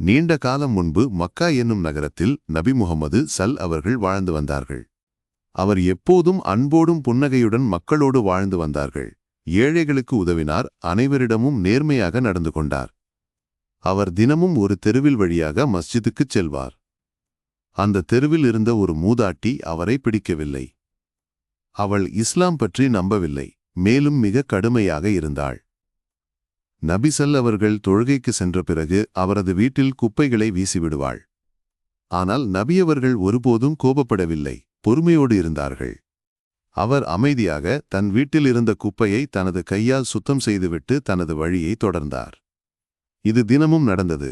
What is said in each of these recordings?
நீண்ட காலம் முன்பு மக்கா என்னும் நகரத்தில் நபி முகமது சல் அவர்கள் வாழ்ந்து வந்தார்கள். அவர் எப்போதும் அன்போடும் புன்னகையுடன் மக்களோடு வாழ்ந்து வந்தார்கள். ஏழைகளுக்கு உதவினார் அனைவரிடமும் நேர்மையாக நடந்து கொண்டார். அவர் தினமும் ஒரு தெருவில் வழியாக மஸ்ஜிதுக்குச் செல்வார். அந்த தெருவில் இருந்த ஒரு மூதாட்டி அவரை பிடிக்கவில்லை. அவள் இஸ்லாம் பற்றி நம்பவில்லை மேலும் மிக கடுமையாக இருந்தாள். நபிசல் அவர்கள் தொழுகைக்கு சென்ற பிறகு அவரது வீட்டில் குப்பைகளை வீசிவிடுவாள். ஆனால் நபியவர்கள் ஒருபோதும் கோபப்படவில்லை பொறுமையோடு இருந்தார்கள். அவர் அமைதியாக தன் வீட்டில் இருந்த குப்பையை தனது கையால் சுத்தம் செய்துவிட்டு தனது வழியை தொடர்ந்தார். இது தினமும் நடந்தது.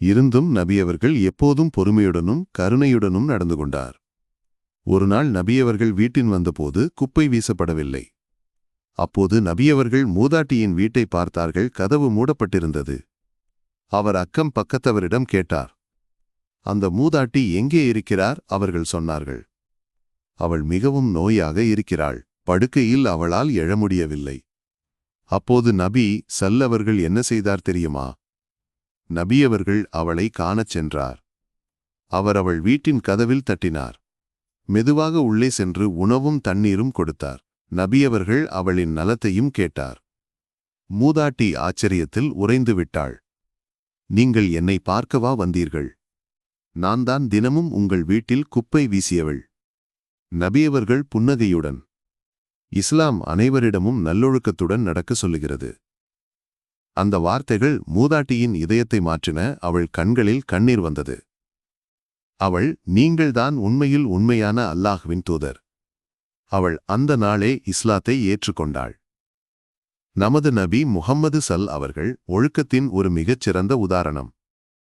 இருந்தும் நபியவர்கள் எப்போதும் பொறுமையுடனும் கருணையுடனும் நடந்து கொண்டார். ஒருநாள் நபியவர்கள் வீட்டின் வந்தபோது குப்பை வீசப்படவில்லை. அப்போது நபியவர்கள் மூதாட்டியின் வீட்டை பார்த்தார்கள் கதவு மூடப்பட்டிருந்தது. அவர் அக்கம் பக்கத்தவரிடம் கேட்டார். அந்த மூதாட்டி எங்கே இருக்கிறார்? அவர்கள் சொன்னார்கள். அவள் மிகவும் நோயாக இருக்கிறாள் படுக்கையில் அவளால் எழ முடியவில்லை. அப்போது நபி சல்லவர்கள் என்ன செய்தார் தெரியுமா? நபியவர்கள் அவளை காணச் சென்றார். அவர் அவள் வீட்டின் கதவில் தட்டினார். மெதுவாக உள்ளே சென்று உணவும் தண்ணீரும் கொடுத்தார். நபியவர்கள் அவளின் நலத்தையும் கேட்டார். மூதாட்டி ஆச்சரியத்தில் உறைந்து விட்டாள். நீங்கள் என்னை பார்க்கவா வந்தீர்கள்? நான் தான் தினமும் உங்கள் வீட்டில் குப்பை வீசியவள். நபியவர்கள் புன்னகையுடன் இஸ்லாம் அனைவரிடமும் நல்லொழுக்கத்துடன் நடக்க சொல்லுகிறது. அந்த வார்த்தைகள் மூதாட்டியின் இதயத்தை மாற்றின அவள் கண்களில் கண்ணீர் வந்தது. அவள் நீங்கள்தான் உண்மையில் உண்மையான அல்லாஹ்வின் தூதர். அவள் அந்த நாளே இஸ்லாத்தை ஏற்றுக்கொண்டாள். நமது நபி முஹம்மது சல் அவர்கள் ஒழுக்கத்தின் ஒரு மிகச்சிறந்த உதாரணம்.